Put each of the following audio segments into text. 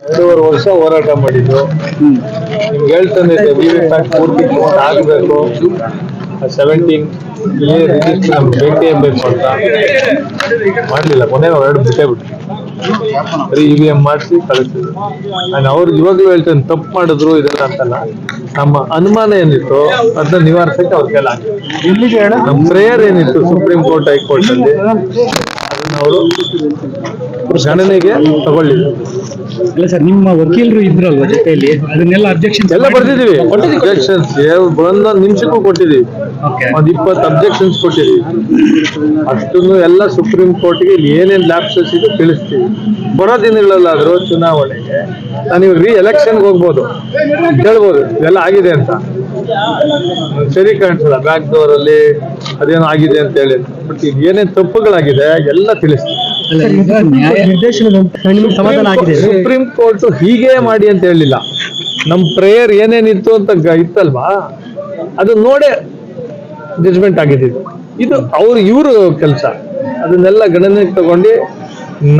ಎರಡೂವರೆ ವರ್ಷ ಹೋರಾಟ ಮಾಡಿದ್ರು ನಿಮ್ಗೆ ಹೇಳ್ತಾನೆ ಪೂರ್ತಿ ಆಗಬೇಕು. ಸೆವೆಂಟೀನ್ ಎ ರಿಜಿಸ್ಟರ್ ನಮ್ಗೆ ಬೇಕು ಅಂತ. ಮಾಡಲಿಲ್ಲ ಕೊನೆ ಎರಡು ಬಿಟ್ಟೇ ಬಿಟ್ಟು ಬರೀ ಇ ವಿ ಎಂ ಮಾಡಿಸಿ ಕಳಿಸಿದ್ರು ನಾನು ಅವ್ರಿಗೆ ಇವಾಗಲೂ ಹೇಳ್ತೇನೆ ತಪ್ಪು ಮಾಡಿದ್ರು ಇದೆಲ್ಲ ಅಂತಲ್ಲ. ನಮ್ಮ ಅನುಮಾನ ಏನಿತ್ತು ಅದನ್ನ ನಿವಾರಿಸಕ್ಕೆ ಅವ್ರ ಕೆಲ ಆಗಿಲ್ಲ. ನಮ್ಮ ಪ್ರೇಯರ್ ಏನಿತ್ತು ಸುಪ್ರೀಂ ಕೋರ್ಟ್ ಹೈಕೋರ್ಟ್ ಅಲ್ಲಿ ಅದನ್ನ ಅವರು ಗಣನೆಗೆ ತಗೊಳ್ಳಿಲ್ಲ ಅಲ್ಲ ಸರ್ ನಿಮ್ಮ ವಕೀಲರು ಇದ್ರಲ್ವಾ ಜೊತೆಯಲ್ಲಿ? ಅದನ್ನೆಲ್ಲ ಅಬ್ಜೆಕ್ಷನ್ ಎಲ್ಲ ಬರ್ದಿದೀವಿ ಅಬ್ಜೆಕ್ಷನ್ಸ್ ಒಂದೊಂದು ನಿಮಿಷಕ್ಕೂ ಕೊಟ್ಟಿದೀವಿ ಒಂದ್ ಇಪ್ಪತ್ತು ಅಬ್ಜೆಕ್ಷನ್ಸ್ ಕೊಟ್ಟಿದೀವಿ ಅಷ್ಟನ್ನು ಎಲ್ಲ ಸುಪ್ರೀಂ ಕೋರ್ಟ್ಗೆ ಇಲ್ಲಿ ಏನೇನ್ ಲ್ಯಾಪ್ಸಸ್ ಇದೆ ತಿಳಿಸ್ತೀವಿ. ಬರೋ ದಿನಗಳಲ್ಲಾದರೂ ಚುನಾವಣೆಗೆ ನಾನು ಇವಾಗ ರೀ ಎಲೆಕ್ಷನ್ಗೆ ಹೋಗ್ಬೋದು. ಹೇಳ್ಬೋದು ಇದೆಲ್ಲ ಆಗಿದೆ ಅಂತ. ಸರಿ ಕಾಣಿಸಲ್ಲ ಬ್ಯಾಕ್ ಡೋರ್ ಅಲ್ಲಿ ಅದೇನೋ ಆಗಿದೆ ಅಂತ ಹೇಳಿ. ಬಟ್ ಇದು ಏನೇನ್ ತಪ್ಪುಗಳಾಗಿದೆ ಎಲ್ಲ ತಿಳಿಸ್ತೀವಿ. ಸಮಾಧಾನ ಆಗಿದೆ. ಸುಪ್ರೀಂ ಕೋರ್ಟ್ ಹೀಗೆ ಮಾಡಿ ಅಂತ ಹೇಳಿಲ್ಲ. ನಮ್ ಪ್ರೇಯರ್ ಏನೇನಿತ್ತು ಅಂತ ಇತ್ತಲ್ವಾ? ಅದು ನೋಡೆ ಜಜ್ಮೆಂಟ್ ಆಗಿದೆ ಇದು. ಅವ್ರ ಇವರು ಕೆಲಸ. ಅದನ್ನೆಲ್ಲ ಗಣನೆಗೆ ತಗೊಂಡು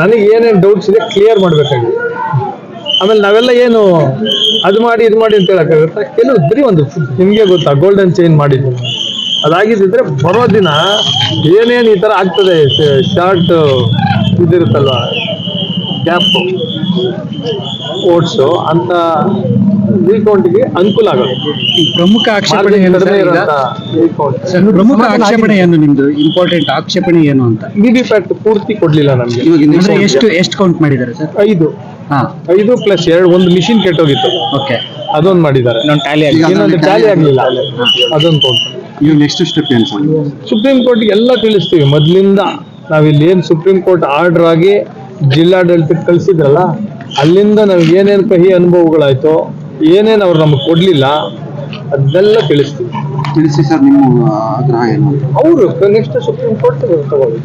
ನನಗೆ ಏನೇನು ಡೌಟ್ಸ್ ಇದೆ ಕ್ಲಿಯರ್ ಮಾಡ್ಬೇಕಾಗಿದೆ. ಆಮೇಲೆ ನಾವೆಲ್ಲ ಏನು ಅದು ಮಾಡಿ ಇದು ಮಾಡಿ ಅಂತ ಹೇಳಕ್ಕಾಗತ್ತಾ? ಕೆಲವು ಬರೀ ಒಂದು ನಿಮಗೆ ಗೊತ್ತಾ? ಗೋಲ್ಡನ್ ಚೈನ್ ಮಾಡಿದ್ದು. ಅದಾಗಿದ್ದಿದ್ರೆ ಬರೋ ದಿನ ಏನೇನು ಈ ತರ ಆಗ್ತದೆ ಶಾರ್ಟ್ ಇದಿರುತ್ತಲ್ವಾ? ಕ್ಯಾಪ್ ಓಟ್ಸು ಅಂತ ರೀಕೌಂಟ್ಗೆ ಅನುಕೂಲ ಆಗುತ್ತೆ. ಈ ಪ್ರಮುಖ ಆಕ್ಷೇಪಣೆ ಏನು ಕಡಿಮೆ ಸರ್ ಈಗ? ಸರ್, ಪ್ರಮುಖ ಆಕ್ಷೇಪಣೆ ಏನು ನಿಮ್ದು? ಇಂಪಾರ್ಟೆಂಟ್ ಆಕ್ಷೇಪಣೆ ಏನು ಅಂತ? ವಿವಿ ಫ್ಯಾಕ್ಟ್ ಪೂರ್ತಿ ಕೊಡ್ಲಿಲ್ಲ ನಮಗೆ. ಅಂದ್ರೆ ಎಷ್ಟು ಎಷ್ಟು ಕೌಂಟ್ ಮಾಡಿದ್ದಾರೆ ಸರ್? ಐದು. ಹಾ. ಐದು ಪ್ಲಸ್ ಎರಡು ಒಂದು ಮಿಷಿನ್ ಕೆಟ್ಟೋಗಿತ್ತು. ಓಕೆ ಅದೊಂದು ಮಾಡಿದ್ದಾರೆ. ಇನ್ನೊಂದು ಟ್ಯಾಲಿ ಆಗಿ ಇನ್ನೊಂದು ಟ್ಯಾಲಿ ಆಗ್ಲಿಲ್ಲ. ಅದೊಂದು ಕೌಂಟ್ ಇವಾಗ ನೆಕ್ಸ್ಟ್ ಸ್ಟೆಪ್ ಏನು ಸುಪ್ರೀಂ ಕೋರ್ಟ್ಗೆ ಎಲ್ಲ ತಿಳಿಸ್ತೀವಿ. ಮೊದ್ಲಿಂದ ನಾವಿಲ್ಲಿ ಏನು ಸುಪ್ರೀಂ ಕೋರ್ಟ್ ಆರ್ಡರ್ ಆಗಿ ಜಿಲ್ಲಾಡಳಿತಕ್ಕೆ ಕಳಿಸಿದ್ರಲ್ಲ ಅಲ್ಲಿಂದ ನಮ್ಗೆ ಏನೇನು ಕಹಿ ಅನುಭವಗಳಾಯ್ತು ಏನೇನು ಅವ್ರು ನಮಗೆ ಕೊಡ್ಲಿಲ್ಲ ಅದನ್ನೆಲ್ಲ ತಿಳಿಸ್ತೀವಿ. ತಿಳಿಸಿ ಸರ್ ನಿಮ್ಮ ಆಗ್ರಹ ಏನು? ಅವರು ನೆಕ್ಸ್ಟ್ ಸುಪ್ರೀಂ ಕೋರ್ಟ್ ತಗೊಳ್ಳಿ.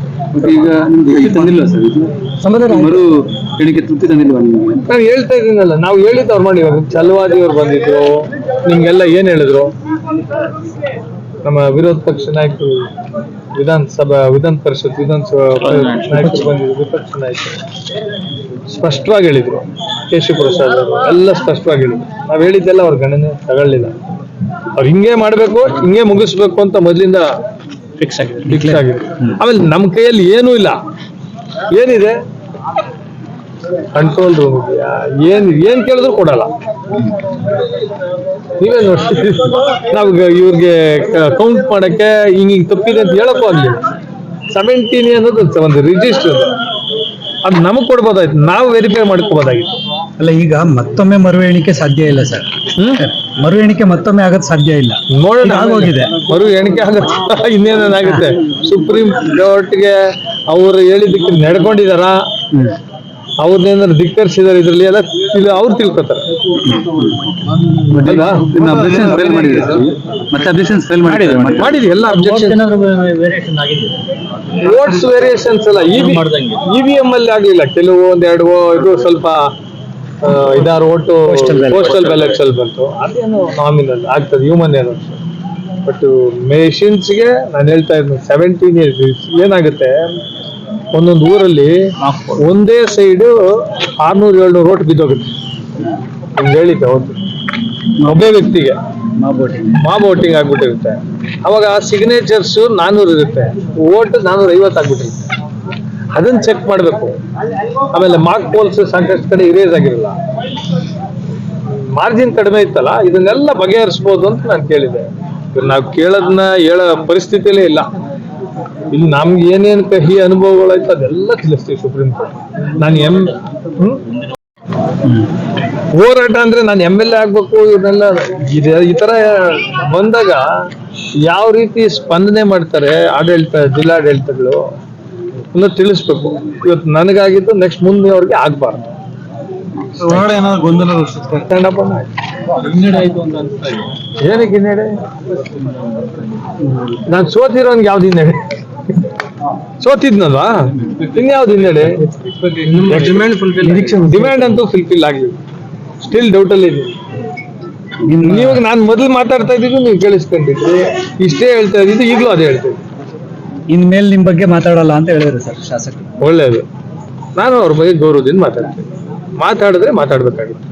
ಈಗ ನಿಮ್ಗೆ ತೃಪ್ತಿ ಸರ್ ಇದು? ಸಮಾಧಾನ ಮರು ಹೇಳಿಕೆ ತೃಪ್ತಿ ತಂದಿಲ್ವಾ ನಿಮ್ಗೆ? ನಾವು ಹೇಳ್ತಾ ಇದೀನಲ್ಲ ನಾವು ಹೇಳಿದ್ದು ಅವ್ರು ಮಾಡಿ ಇವಾಗ ಚಲವಾದಿ ಅವ್ರು ಬಂದಿದ್ರು ನಿಮ್ಗೆಲ್ಲ ಏನ್ ಹೇಳಿದ್ರು? ನಮ್ಮ ವಿರೋಧ ಪಕ್ಷ ನಾಯಕರು. ವಿಧಾನಸಭಾ ವಿಧಾನ ಪರಿಷತ್ ವಿಧಾನಸಭಾ ನಾಯಕರು ಬಂದಿದ್ರು ವಿಪಕ್ಷ ನಾಯಕರು. ಸ್ಪಷ್ಟವಾಗಿ ಹೇಳಿದ್ರು. ಕೇಶವ ಪ್ರಸಾದ್ ಅವರು ಎಲ್ಲ ಸ್ಪಷ್ಟವಾಗಿ ಹೇಳಿದ್ರು. ನಾವ್ ಹೇಳಿದ್ದೆಲ್ಲ ಅವ್ರ ಗಣನೆ ತಗೊಳ್ಳಿಲ್ಲ. ಅವ್ರು ಹಿಂಗೆ ಮಾಡ್ಬೇಕು ಹಿಂಗೆ ಮುಗಿಸ್ಬೇಕು ಅಂತ ಮೊದಲಿಂದ ಫಿಕ್ಸ್ ಆಗಿದೆ. ಫಿಕ್ಸ್ ಆಗಿದೆ. ಆಮೇಲೆ ನಮ್ಮ ಕೈಯಲ್ಲಿ ಏನೂ ಇಲ್ಲ. ಏನಿದೆ? ಕಂಟ್ರೋಲ್ ರೂಮ್ ಇದೆಯಾ ಏನ್ ಏನ್ ಕೇಳಿದ್ರು ಕೊಡಲ್ಲ. ನೀವೇ ನೋಡಿ ನಾವು ಇವ್ರಿಗೆ ಕೌಂಟ್ ಮಾಡಕ್ಕೆ ಹಿಂಗ್ ಹಿಂಗ್ ತಪ್ಪಿದೆ ಅಂತ ಹೇಳಕ್ಕೂ ಆಗ್ಲಿಲ್ಲ. ಸೆವೆಂಟೀನ್ ಅನ್ನೋದು ಒಂದು ರಿಜಿಸ್ಟರ್ ಅದು. ನಮಗ್ ಕೊಡ್ಬೋದಾಯ್ತು. ನಾವು ವೆರಿಫೈ ಮಾಡ್ಕೋಬೋದಾಗಿತ್ತು. ಅಲ್ಲ ಈಗ ಮತ್ತೊಮ್ಮೆ ಮರು ಎಣಿಕೆ ಸಾಧ್ಯ ಇಲ್ಲ ಸರ್. ಹ್ಮ್? ಮರು ಎಣಿಕೆ ಮತ್ತೊಮ್ಮೆ ಆಗೋದು ಸಾಧ್ಯ ಇಲ್ಲ. ನೋಡೋಣ. ಆಗೋಗಿದೆ. ಮರು ಎಣಿಕೆ ಆಗುತ್ತೆ ಇನ್ನೇನೇನಾಗುತ್ತೆ? ಸುಪ್ರೀಂ ಕೋರ್ಟ್ಗೆ ಅವರು ಹೇಳಿದ್ದಕ್ಕೆ ನಡ್ಕೊಂಡಿದಾರ? ಅವ್ರನ್ನೇನಾದ್ರು ಧಿಕ್ಕರಿಸಿದಾರೆ ಇದ್ರಲ್ಲಿ ಎಲ್ಲ ತಿಳಿ- ಅವ್ರು ತಿಳ್ಕೊತಾರೆ. ಅಬ್ಜೆಕ್ಷನ್ ಫೇಲ್ ಮತ್ತೆ ಅಬ್ಜೆಕ್ಷನ್ ಫೇಲ್ ಎಲ್ಲ ಅಬ್ಜೆಕ್ಷನ್ ವೋಟ್ಸ್ ವೇರಿಯೇಷನ್ಸ್ ಎಲ್ಲ ಇ ವಿ ಎಂ ಅಲ್ಲಿ ಆಗ್ಲಿಲ್ಲ. ಕೆಲವು ಒಂದೆರಡು ಇದು ಸ್ವಲ್ಪ ಇದಾರು ಓಟು ಪೋಸ್ಟಲ್ ಬ್ಯಾಲೆಟ್ಸ್ ಅಲ್ಲಿ ಬಂತು. ಅದೇನು ನಾಮಿನಲ್ ಆಗ್ತದೆ ಹ್ಯೂಮನ್ ಏನೋ ಬಟ್ ಮೆಷಿನ್ಸ್ಗೆ ನಾನು ಹೇಳ್ತಾ ಇದ್ದೀನಿ ಸೆವೆಂಟೀನ್ ಇಯರ್ಸ್ ಏನಾಗುತ್ತೆ? ಒಂದೊಂದು ಊರಲ್ಲಿ ಒಂದೇ ಸೈಡ್ ಆರ್ನೂರು ಏಳ್ನೂರು ಓಟ್ ಬಿದ್ದೋಗುತ್ತೆ. ನಿಮ್ಗೆ ಹೇಳಿದ್ದೆ ಹೌದು. ಒಬ್ಬೇ ವ್ಯಕ್ತಿಗೆ. ಮಾ ವೋಟಿಂಗ್ ಆಗ್ಬಿಟ್ಟಿರುತ್ತೆ. ಅವಾಗ ಸಿಗ್ನೇಚರ್ಸ್ ನಾನೂರು ಇರುತ್ತೆ. ಓಟ್ ನಾನೂರ ಐವತ್ತು ಆಗ್ಬಿಟ್ಟಿರುತ್ತೆ. ಅದನ್ನ ಚೆಕ್ ಮಾಡಬೇಕು. ಆಮೇಲೆ ಮಾರ್ಕ್ ಪೋಲ್ಸ್ ಸಾಕಷ್ಟು ಕಡೆ ಇರೇಸ್ ಆಗಿರಲ್ಲ. ಮಾರ್ಜಿನ್ ಕಡಿಮೆ ಇತ್ತಲ್ಲ ಇದನ್ನೆಲ್ಲ ಬಗೆಹರಿಸ್ಬೋದು ಅಂತ ನಾನು ಕೇಳಿದೆ ನಾವು ಕೇಳೋದನ್ನ ಹೇಳೋ ಪರಿಸ್ಥಿತಿಯಲ್ಲೇ ಇಲ್ಲ. ಇಲ್ಲಿ ನಮ್ಗೆ ಏನೇನು ಕಹಿ ಅನುಭವಗಳಾಯ್ತು ಅದೆಲ್ಲ ತಿಳಿಸ್ತೀವಿ ಸುಪ್ರೀಂ ಕೋರ್ಟ್. ನಾನು ಎಂ ಹೋರಾಟ ಅಂದ್ರೆ ನಾನು ಎಂ ಎಲ್ ಎ ಆಗ್ಬೇಕು ಇವನ್ನೆಲ್ಲ ಈ ತರ ಬಂದಾಗ ಯಾವ ರೀತಿ ಸ್ಪಂದನೆ ಮಾಡ್ತಾರೆ ಆಡಳಿತ ಜಿಲ್ಲಾಡಳಿತಗಳು ಅನ್ನೋದು ತಿಳಿಸ್ಬೇಕು. ಇವತ್ತು ನನಗಾಗಿದ್ದು ನೆಕ್ಸ್ಟ್ ಮುಂದೆ ಅವ್ರಿಗೆ ಆಗ್ಬಾರ್ದು ಗೊಂದಲ ಏನಕ್ಕೆ ಹಿನ್ನಡೆ ನಾನು ಸೋತಿರೋನ್ಗೆ ಯಾವ್ದು ಹಿನ್ನಡೆ ಸೋತಿದ್ನಲ್ವಾ ಇನ್ಯಾವ್ದು ಹಿನ್ನಡೆ? ಡಿಮ್ಯಾಂಡ್ ಅಂತೂ ಫುಲ್ಫಿಲ್ ಆಗಿದೆ. ಸ್ಟಿಲ್ ಡೌಟ್ ಅಲ್ಲಿ ಇದೆ. ನೀವಾಗ ನಾನು ಮೊದಲು ಮಾತಾಡ್ತಾ ಇದ್ದಿದ್ದು ನೀವು ಕೇಳಿಸ್ಕೊಂಡಿದ್ರಿ ಇಷ್ಟೇ ಹೇಳ್ತಾ ಇದ್ದಿದ್ದು ಈಗಲೂ ಅದೇ ಹೇಳ್ತಾ ಇದ್ದೀನಿ ಇನ್ಮೇಲೆ ನಿಮ್ ಬಗ್ಗೆ ಮಾತಾಡಲ್ಲ ಅಂತ ಹೇಳಿದ್ರು ಸರ್ ಶಾಸಕ ಒಳ್ಳೇದು. ನಾನು ಅವ್ರ ಬಗ್ಗೆ ಗೌರವದಿಂದ ಮಾತಾಡ್ತೀನಿ. ಮಾತಾಡಿದ್ರೆ ಮಾತಾಡ್ಬೇಕಾಗುತ್ತೆ.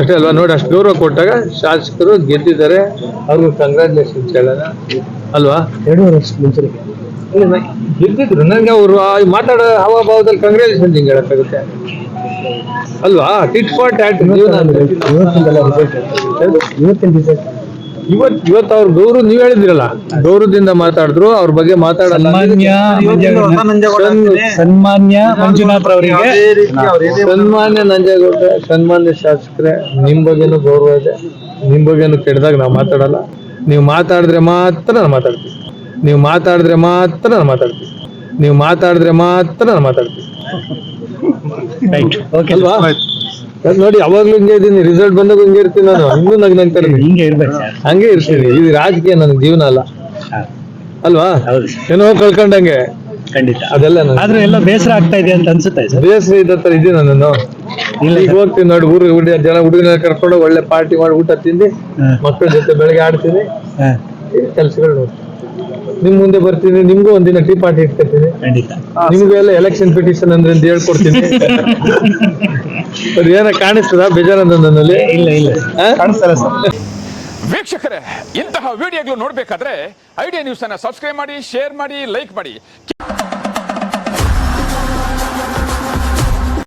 ಅಷ್ಟೇ ಅಲ್ವಾ? ನೋಡಿ ಅಷ್ಟು ಗೌರವ ಕೊಟ್ಟಾಗ ಶಾಸಕರು ಗೆದ್ದಿದ್ದಾರೆ. ಅವ್ರಿಗೂ ಕಂಗ್ರಾಚುಲೇಷನ್ಸ್ ಹೇಳೋಣ. ಅಲ್ವಾ? ಎರಡೂವರೆ ವರ್ಷ ಮುಂಚೆ ಗೆದ್ದಿದ್ರು ನನಗೆ ಅವರು ಮಾತಾಡೋ ಹಾವಭಾವದಲ್ಲಿ ಕಂಗ್ರಾಚುಲೇಷನ್ ಹಿಂಗೆ ಹೇಳಕ್ಕಾಗುತ್ತೆ. ಅಲ್ವಾ? ಟಿಟ್ ಫಾರ್ ಟ್ಯಾಟ್ ಜೀವನ ಇವತ್ತಿನ ರಿಸಲ್ಟ್ ಇವತ್ ಇವತ್ತು ಅವ್ರ ಗೌರವ ನೀವ್ ಹೇಳಿದ್ರಲ್ಲ. ಗೌರವದಿಂದ ಮಾತಾಡಿದ್ರು ಅವ್ರ ಬಗ್ಗೆ ಮಾತಾಡಲ್ಲ. ಸನ್ಮಾನ್ಯ ಸನ್ಮಾನ್ಯ ಮಂಜುನಾಥ್ ಅವರಿಗೆ ಸನ್ಮಾನ್ಯ ನಂಜೇಗೌಡ ಸನ್ಮಾನ್ಯ ಶಾಸಕರೇ ನಿಮ್ ಬಗ್ಗೆನೂ ಗೌರವ ಇದೆ. ನಿಮ್ ಬಗ್ಗೆನೂ ಕೆಟ್ಟದಾಗ ನಾವು ಮಾತಾಡಲ್ಲ. ನೀವು ಮಾತಾಡಿದ್ರೆ ಮಾತ್ರ ನಾನು ಮಾತಾಡ್ತೀವಿ ನೀವು ಮಾತಾಡಿದ್ರೆ ಮಾತ್ರ ನಾನು ಮಾತಾಡ್ತೀನಿ. ನೀವು ಮಾತಾಡಿದ್ರೆ ಮಾತ್ರ ನಾನು ಮಾತಾಡ್ತೀನಿ. ರೈಟ್ ಓಕೆ ಅಲ್ವಾ? ಅದ್ ನೋಡಿ ಅವಾಗ್ಲೂ ಹಿಂಗೆ ಇದೀನಿ. ರಿಸಲ್ಟ್ ಬಂದಾಗ ಹಿಂಗೆ ಇರ್ತೀನಿ ನಾನು. ಇನ್ನೂ ನಗ್ ನಂಗೆ ಹಿಂಗೆ ಇರ್ಬೇಕು ಹಂಗೆ ಇರ್ತೀನಿ. ಇದು ರಾಜಕೀಯ ನನ್ನ ಜೀವನ ಅಲ್ಲ. ಅಲ್ವಾ? ಹೌದು. ಏನೋ ಕಳ್ಕೊಂಡಂಗೆ. ಖಂಡಿತ. ಅದೆಲ್ಲ ನನ್ನ ಎಲ್ಲ ಬೇಸರ ಆಗ್ತಾ ಇದೆ ಅಂತ ಅನ್ಸುತ್ತೆ ಸರ್. ಬೇಸರ ಇದ್ದ ತರ ಇದೀನಿ ನಾನು? ಈಗ ಹೋಗ್ತೀನಿ ನೋಡಿ ಊರು ಹುಡುಗ ಜನ ಹುಡುಗನ ಕರ್ಕೊಂಡು ಒಳ್ಳೆ ಪಾರ್ಟಿ ಮಾಡಿ ಊಟ ತಿಂದು ಮಕ್ಕಳ ಜೊತೆ ಬೆಳಗ್ಗೆ ಆಡ್ತೀನಿ. ಕೆಲಸಗಳು ನಿಮ್ ಮುಂದೆ ಬರ್ತೀನಿ ನಿಮ್ಗೂ ಒಂದಿನ ಟೀ ಪಾರ್ಟಿ ಇಟ್ಕೊತೀನಿ. ಖಂಡಿತ. ನಿಮ್ಗೂ ಎಲ್ಲ ಎಲೆಕ್ಷನ್ ಪಿಟಿಷನ್ ಅಂದ್ರೆ ಅಂತ ಹೇಳ್ಕೊಡ್ತೀನಿ ಅದು ಏನ ಕಾಣಿಸ್ತದ ಬೇಜಾರ ನನ್ನಲ್ಲಿ ಇಲ್ಲ ಇಲ್ಲ. ಸರ್. ವೀಕ್ಷಕರೇ ಇಂತಹ ವಿಡಿಯೋಗಳು ನೋಡಬೇಕಾದ್ರೆ ಐಡಿಯಾ ನ್ಯೂಸ್ ಅನ್ನ ಸಬ್ಸ್ಕ್ರೈಬ್ ಮಾಡಿ ಶೇರ್ ಮಾಡಿ ಲೈಕ್ ಮಾಡಿ.